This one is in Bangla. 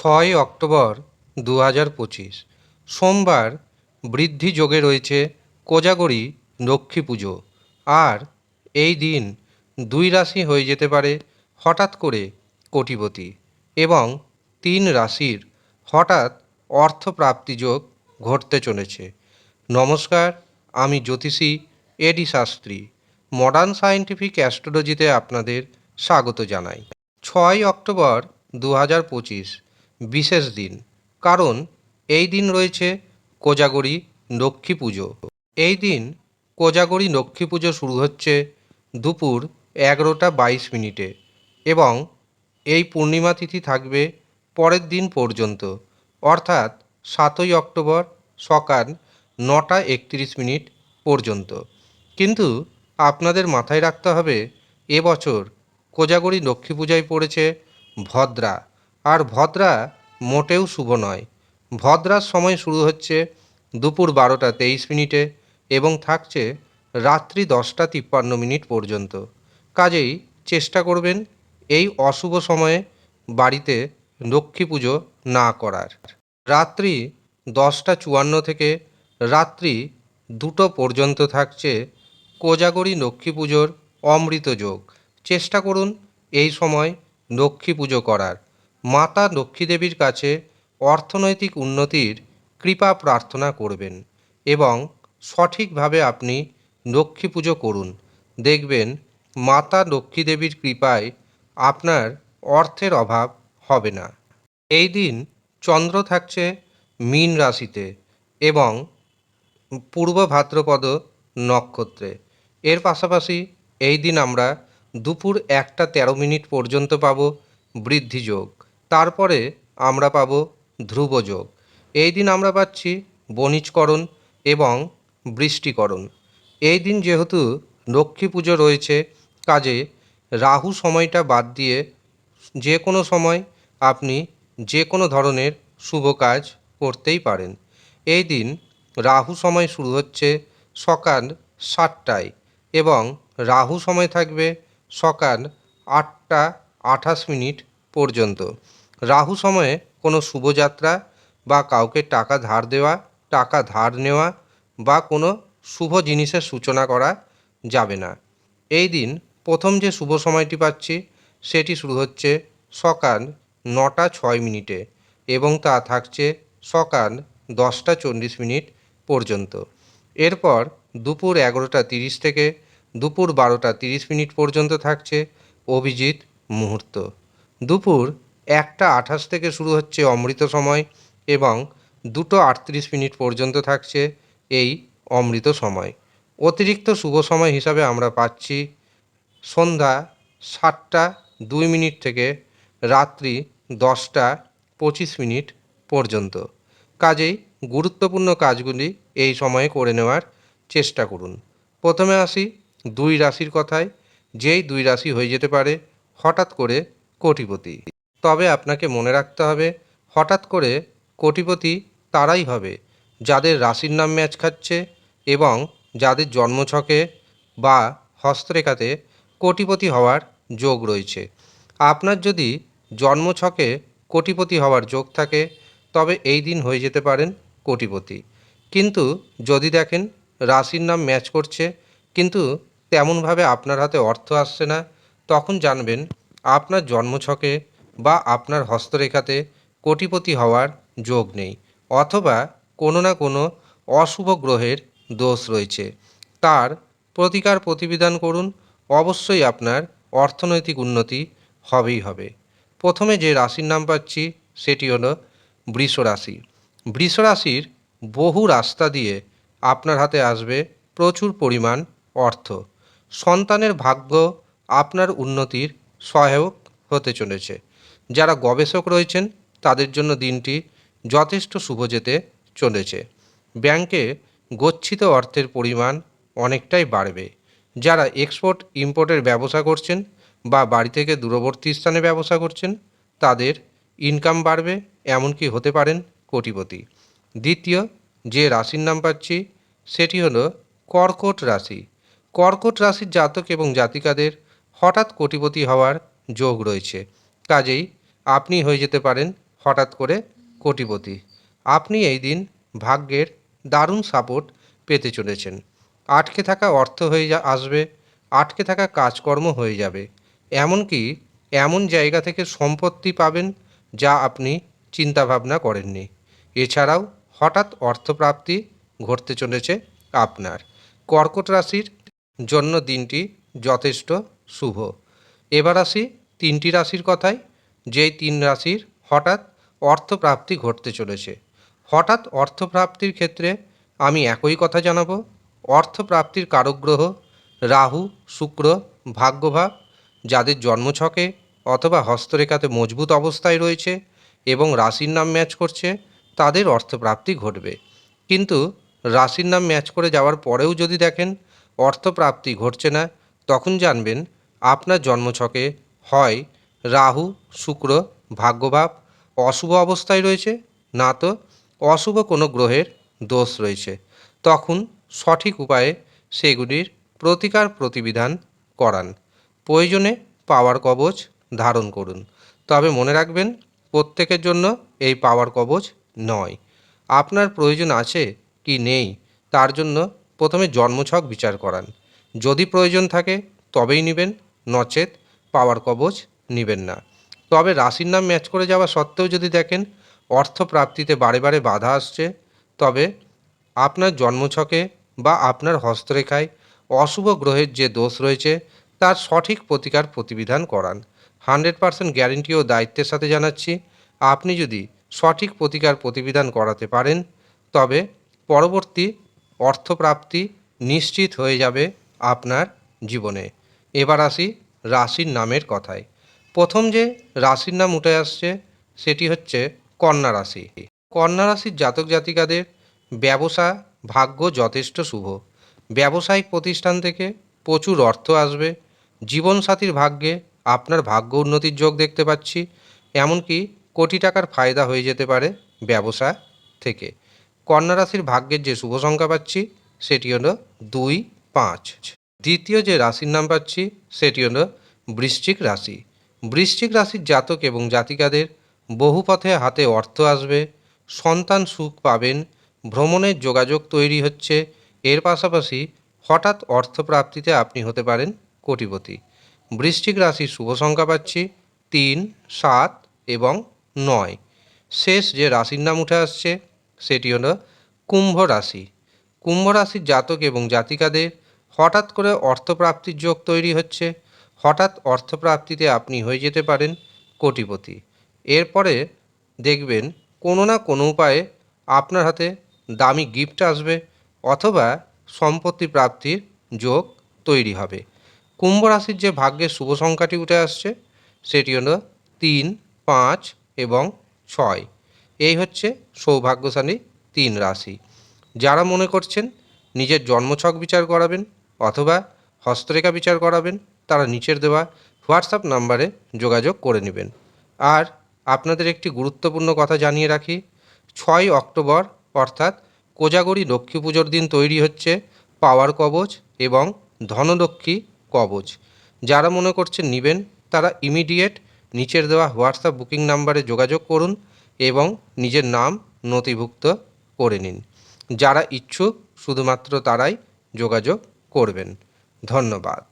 ছয় অক্টোবর দু হাজার পঁচিশ। সোমবার বৃদ্ধি যোগে রয়েছে কোজাগরী লক্ষ্মী পুজো। আর এই দিন দুই রাশি হয়ে যেতে পারে হঠাৎ করে কোটিপতি এবং তিন রাশির হঠাৎ অর্থপ্রাপ্তি যোগ ঘটতে চলেছে। নমস্কার, আমি জ্যোতিষী এডি শাস্ত্রী। মডার্ন সায়েন্টিফিক অ্যাস্ট্রোলজিতে আপনাদের স্বাগত জানাই। ছয় অক্টোবর দু হাজার পঁচিশ বিশেষ দিন। কারণ এই দিন রয়েছে কোজাগরী লক্ষ্মী পুজো। এই দিন কোজাগরী লক্ষ্মী পুজো শুরু হচ্ছে দুপুর এগারোটা বাইশ মিনিটে এবং এই পূর্ণিমা তিথি থাকবে পরের দিন পর্যন্ত, অর্থাৎ সাতই অক্টোবর সকাল নটা একত্রিশ মিনিট পর্যন্ত। কিন্তু আপনাদের মাথায় রাখতে হবে এবছর কোজাগরী লক্ষ্মী পূজায় পড়েছে ভদ্রা। আর ভদ্রা মোটেও শুভ নয়। ভদ্রার সময় শুরু হচ্ছে দুপুর বারোটা তেইশ মিনিটে এবং থাকছে রাত্রি দশটা তিপ্পান্ন মিনিট পর্যন্ত। কাজেই চেষ্টা করবেন এই অশুভ সময়ে বাড়িতে লক্ষ্মী পুজো না করার। রাত্রি দশটা চুয়ান্ন থেকে রাত্রি দুটো পর্যন্ত থাকছে কোজাগরী লক্ষ্মী পুজোর অমৃত যোগ। চেষ্টা করুন এই সময় লক্ষ্মী পুজো করার। মাতা লক্ষ্মী দেবীর কাছে অর্থনৈতিক উন্নতির কৃপা প্রার্থনা করবেন এবং সঠিকভাবে আপনি লক্ষ্মী পুজো করুন। দেখবেন মাতা লক্ষ্মী দেবীর কৃপায় আপনার অর্থের অভাব হবে না। এই দিন চন্দ্র থাকছে মীন রাশিতে এবং পূর্ব ভাদ্রপদ নক্ষত্রে। এর পাশাপাশি এই দিন আমরা দুপুর একটা তেরো মিনিট পর্যন্ত পাব বৃদ্ধি যোগ। তারপরে আমরা পাব ধ্রুবযোগ। এই দিন আমরা পাচ্ছি বণিজকরণ এবং বৃষ্টিকরণ। এই দিন যেহেতু লক্ষ্মী পুজো রয়েছে, কাজে রাহু সময়টা বাদ দিয়ে যে কোনো সময় আপনি যে কোনো ধরনের শুভ কাজ করতেই পারেন। এই দিন রাহু সময় শুরু হচ্ছে সকাল সাতটায় এবং রাহু সময় থাকবে সকাল আটটা আঠাশ মিনিট পর্যন্ত। রাহু সময়ে কোনো শুভযাত্রা বা কাউকে টাকা ধার দেওয়া, টাকা ধার নেওয়া বা কোনো শুভ জিনিসের সূচনা করা যাবে না। এই দিন প্রথম যে শুভ সময়টি পাচ্ছি, সেটি শুরু হচ্ছে সকাল নটা ছয় মিনিটে এবং তা থাকছে সকাল দশটা চল্লিশ মিনিট পর্যন্ত। এরপর দুপুর এগারোটা তিরিশ থেকে দুপুর বারোটা তিরিশ মিনিট পর্যন্ত থাকছে অভিজিৎ মুহূর্ত। দুপুর একটা আঠাশ থেকে শুরু হচ্ছে অমৃত সময় এবং দুটো আটত্রিশ মিনিট পর্যন্ত থাকছে এই অমৃত সময়। অতিরিক্ত শুভ সময় হিসাবে আমরা পাচ্ছি সন্ধ্যা সাতটা দুই মিনিট থেকে রাত্রি দশটা পঁচিশ মিনিট পর্যন্ত। কাজেই গুরুত্বপূর্ণ কাজগুলি এই সময়ে করে নেওয়ার চেষ্টা করুন। প্রথমে আসি দুই রাশির কথায়, যেই দুই রাশি হয়ে যেতে পারে হঠাৎ করে কোটিপতি। তবে আপনাকে মনে রাখতে হবে, হঠাৎ করে কোটিপতি তারাই হবে, যাদের রাশির নাম ম্যাচ খাচ্ছে এবং যাদের জন্মছকে বা হস্তরেখাতে কোটিপতি হওয়ার যোগ রয়েছে। আপনার যদি জন্মছকে কোটিপতি হওয়ার যোগ থাকে, তবে এই দিন হয়ে যেতে পারেন কোটিপতি। কিন্তু যদি দেখেন রাশির নাম ম্যাচ করছে, কিন্তু তেমনভাবে আপনার হাতে অর্থ আসছে না, তখন জানবেন আপনার জন্মছকে বা আপনার হস্তরেখাতে কোটিপতি হওয়ার যোগ নেই, অথবা কোনো না কোনো অশুভ গ্রহের দোষ রয়েছে। তার প্রতিকার প্রতিবিধান করুন, অবশ্যই আপনার অর্থনৈতিক উন্নতি হবেই হবে। প্রথমে যে রাশির নাম পাচ্ছি, সেটি হলো বৃষ রাশি। বৃষ রাশির বহু রাস্তা দিয়ে আপনার হাতে আসবে প্রচুর পরিমাণ অর্থ। সন্তানের ভাগ্য আপনার উন্নতির সহায়ক হতে চলেছে। যারা গবেষক রয়েছেন, তাদের জন্য দিনটি যথেষ্ট শুভ যেতে চলেছে। ব্যাংকে গচ্ছিত অর্থের পরিমাণ অনেকটাই বাড়বে। যারা এক্সপোর্ট, ইম্পোর্টের ব্যবসা করছেন বা বাড়ি থেকে দূরবর্তী স্থানে ব্যবসা করছেন, তাদের ইনকাম বাড়বে, এমনকি হতে পারেন কোটিপতি। দ্বিতীয় যে রাশির নাম পাচ্ছি, সেটি হলো কর্কট রাশি। কর্কট রাশির জাতক এবং জাতিকাদের হঠাৎ কোটিপতি হওয়ার যোগ রয়েছে। কাজেই আপনি হয়ে যেতে পারেন হঠাৎ করে কোটিপতি। আপনি এই দিন ভাগ্যের দারুণ সাপোর্ট পেতে চলেছেন। আটকে থাকা অর্থ হয়ে যা আসবে, আটকে থাকা কাজকর্ম হয়ে যাবে। এমনকি এমন জায়গা থেকে সম্পত্তি পাবেন যা আপনি চিন্তাভাবনা করেননি। এছাড়াও হঠাৎ অর্থপ্রাপ্তি ঘটতে চলেছে আপনার। কর্কট রাশির জন্য দিনটি যথেষ্ট শুভ। এবার আসি তিনটি রাশির কথায়। যেই তিন রাশির হঠাৎ অর্থপ্রাপ্তি ঘটতে চলেছে। হঠাৎ অর্থপ্রাপ্তির ক্ষেত্রে আমি একই কথা জানাব। অর্থপ্রাপ্তির কারক গ্রহ রাহু, শুক্র, ভাগ্যভাব, যাদের জন্মছকে অথবা হস্তরেখাতে মজবুত অবস্থায় রয়েছে এবং রাশির নাম ম্যাচ করছে, তাদের অর্থপ্রাপ্তি ঘটবে। কিন্তু রাশির নাম ম্যাচ করে যাওয়ার পরেও যদি দেখেন অর্থপ্রাপ্তি ঘটছে না, তখন জানবেন আপনার জন্মছকে হয় রাহু, শুক্র, ভাগ্যভাব, অশুভ অবস্থায় রয়েছে না তো অশুভ কোনো গ্রহের দোষ রয়েছে। তখন সঠিক উপায়ে সেগুলির প্রতিকার প্রতিবিধান করান। প্রয়োজনে পাওয়ার কবচ ধারণ করুন। তবে মনে রাখবেন, প্রত্যেকের জন্য এই পাওয়ার কবচ নয়। আপনার প্রয়োজন আছে কি নেই, তার জন্য প্রথমে জন্মছক বিচার করান। যদি প্রয়োজন থাকে, তবেই নেবেন। নচেত পাওয়ার কবচ নেবেন না। তবে রাশির নাম ম্যাচ করে যাওয়া সত্ত্বেও যদি দেখেন অর্থ প্রাপ্তিতে বারে বারে বাধা আসছে, তবে আপনার জন্মছকে বা আপনার হস্তরেখায় অশুভ গ্রহের যে দোষ রয়েছে, তার সঠিক প্রতিকার প্রতিবিধান করান। হান্ড্রেড পার্সেন্ট গ্যারেন্টি ও দায়িত্বের সাথে জানাচ্ছি, আপনি যদি সঠিক প্রতিকার প্রতিবিধান করাতে পারেন, তবে পরবর্তী অর্থপ্রাপ্তি নিশ্চিত হয়ে যাবে আপনার জীবনে। এবার আসি রাশির নামের কথায়। প্রথম যে রাশির নাম উঠে আসছে, সেটি হচ্ছে কন্যা রাশি। কন্যা রাশির জাতক জাতিকাদের ব্যবসা ভাগ্য যথেষ্ট শুভ। ব্যবসায়িক প্রতিষ্ঠান থেকে প্রচুর অর্থ আসবে। জীবনসাথীর ভাগ্যে আপনার ভাগ্য উন্নতির যোগ দেখতে পাচ্ছি। এমনকি কোটি টাকার ফায়দা হয়ে যেতে পারে ব্যবসা থেকে। কন্যা রাশির ভাগ্যের যে শুভ সংখ্যা পাচ্ছি, সেটি হলো দুই পাঁচ। দ্বিতীয় যে রাশির নাম পাচ্ছি, সেটি হলো বৃশ্চিক রাশি। বৃশ্চিক রাশির জাতক এবং জাতিকাদের বহু পথে হাতে অর্থ আসবে, সন্তান সুখ পাবেন, ভ্রমণের যোগাযোগ তৈরি হচ্ছে, এর পাশাপাশি হঠাৎ অর্থপ্রাপ্তিতে আপনি হতে পারেন কোটিপতি। বৃশ্চিক রাশির শুভ সংখ্যা পাচ্ছি তিন, সাত এবং নয়। শেষ যে রাশির নাম উঠে আসছে, সেটি হলো কুম্ভ রাশি। কুম্ভ রাশির জাতক এবং জাতিকাদের হঠাৎ করে অর্থপ্রাপ্তির যোগ তৈরি হচ্ছে হঠাৎ অর্থপ্রাপ্তিতে আপনি হয়ে যেতে পারেন কোটিপতি। এরপরে দেখবেন কোনো না কোনো উপায়ে আপনার হাতে দামি গিফট আসবে অথবা সম্পত্তি প্রাপ্তির যোগ তৈরি হবে। কুম্ভ রাশির যে ভাগ্যের শুভ সংখ্যাটি উঠে আসছে সেটি হলো তিন, পাঁচ এবং ছয়। এই হচ্ছে সৌভাগ্যশালী তিন রাশি। যারা মনে করছেন নিজের জন্মছক বিচার করাবেন অথবা হস্তরেখা বিচার করাবেন তারা নিচের দেওয়া হোয়াটসঅ্যাপ নাম্বারে যোগাযোগ করে নেবেন। আর আপনাদের একটি গুরুত্বপূর্ণ কথা জানিয়ে রাখি, ছয় অক্টোবর অর্থাৎ কোজাগরী লক্ষ্মী পুজোর দিন তৈরি হচ্ছে পাওয়ার কবচ এবং ধনলক্ষ্মী কবচ। যারা মনে করছেন নেবেন, তারা ইমিডিয়েট নিচের দেওয়া হোয়াটসঅ্যাপ বুকিং নাম্বারে যোগাযোগ করুন এবং নিজের নাম নথিভুক্ত করে নিন। যারা ইচ্ছুক, শুধুমাত্র তারাই যোগাযোগ করবেন। ধন্যবাদ।